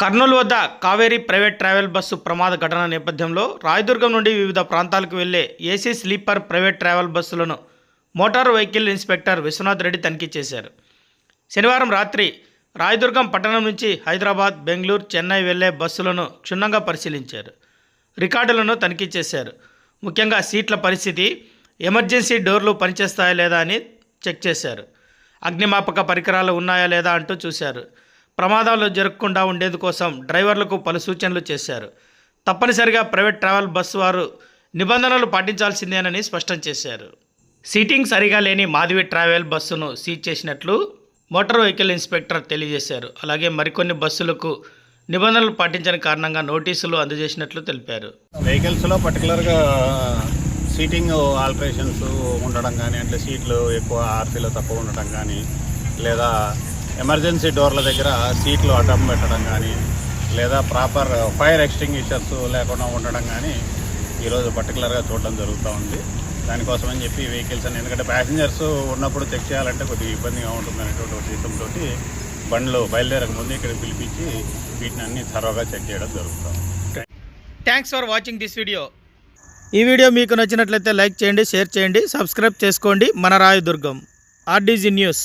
కర్నూలు వద్ద Kaveri private travel bus ప్రమాద ఘటన నేపథ్యంలో రాయదుర్గం నుండి వివిధ ప్రాంతాలకు వెళ్ళే ఏసీ స్లీపర్ ప్రైవేట్ ట్రావెల్ బస్సులను motor vehicle inspector Vishwanath Reddy తనిఖీ చేశారు. శనివారం రాత్రి రాయదుర్గం పట్టణం నుంచి హైదరాబాద్ బెంగళూరు చెన్నై వెళ్ళే బస్సులను క్షుణ్ణంగా పరిశీలించారు. రికార్డులను తనిఖీ చేశారు. ముఖ్యంగా సీట్ల పరిస్థితి ఎమర్జెన్సీ డోర్లు పనిచేస్తాయా లేదా అని చెక్ చేశారు. అగ్నిమాపక పరికరాలు ఉన్నాయా లేదా అంటూ చూశారు. ప్రమాదాలు జరగకుండా ఉండేందుకోసం డ్రైవర్లకు పలు సూచనలు చేశారు. తప్పనిసరిగా ప్రైవేట్ ట్రావెల్ బస్సు వారు నిబంధనలు పాటించాల్సిందేనని స్పష్టం చేశారు. సీటింగ్ సరిగా లేని మాధవి ట్రావెల్ బస్సును సీజ్ చేసినట్లు మోటార్ వెహికల్ ఇన్స్పెక్టర్ తెలియజేశారు. అలాగే మరికొన్ని బస్సులకు నిబంధనలు పాటించని కారణంగా నోటీసులు అందజేసినట్లు తెలిపారు. వెహికల్స్లో పర్టికులర్గా సీటింగ్ ఆల్టరేషన్స్ ఉండడం కానీ అంటే సీట్లు ఎక్కువ ఆర్సీలో తక్కువ ఉండడం కానీ లేదా ఎమర్జెన్సీ డోర్ల దగ్గర సీట్లు అడ్డం పెట్టడం కానీ లేదా ప్రాపర్ ఫైర్ ఎక్స్టింగ్విషర్స్ లేకుండా ఉండడం కానీ ఈరోజు పర్టికులర్గా చూడడం జరుగుతూ ఉంది. దానికోసం అని చెప్పి వెహికల్స్ అని ఎందుకంటే ప్యాసింజర్స్ ఉన్నప్పుడు చెక్ చేయాలంటే కొద్దిగా ఇబ్బందిగా ఉంటుంది అనేటువంటి ఉద్దేశంతో బండ్లు బయలుదేరక ముందు ఇక్కడ పిలిపించి వీటిని అన్ని థరోగా చెక్ చేయడం జరుగుతుంది thanks for watching this video ఈ వీడియో మీకు నచ్చినట్లయితే లైక్ చేయండి షేర్ చేయండి సబ్స్క్రైబ్ చేసుకోండి. మన రాయదుర్గం ఆర్డీజీ న్యూస్.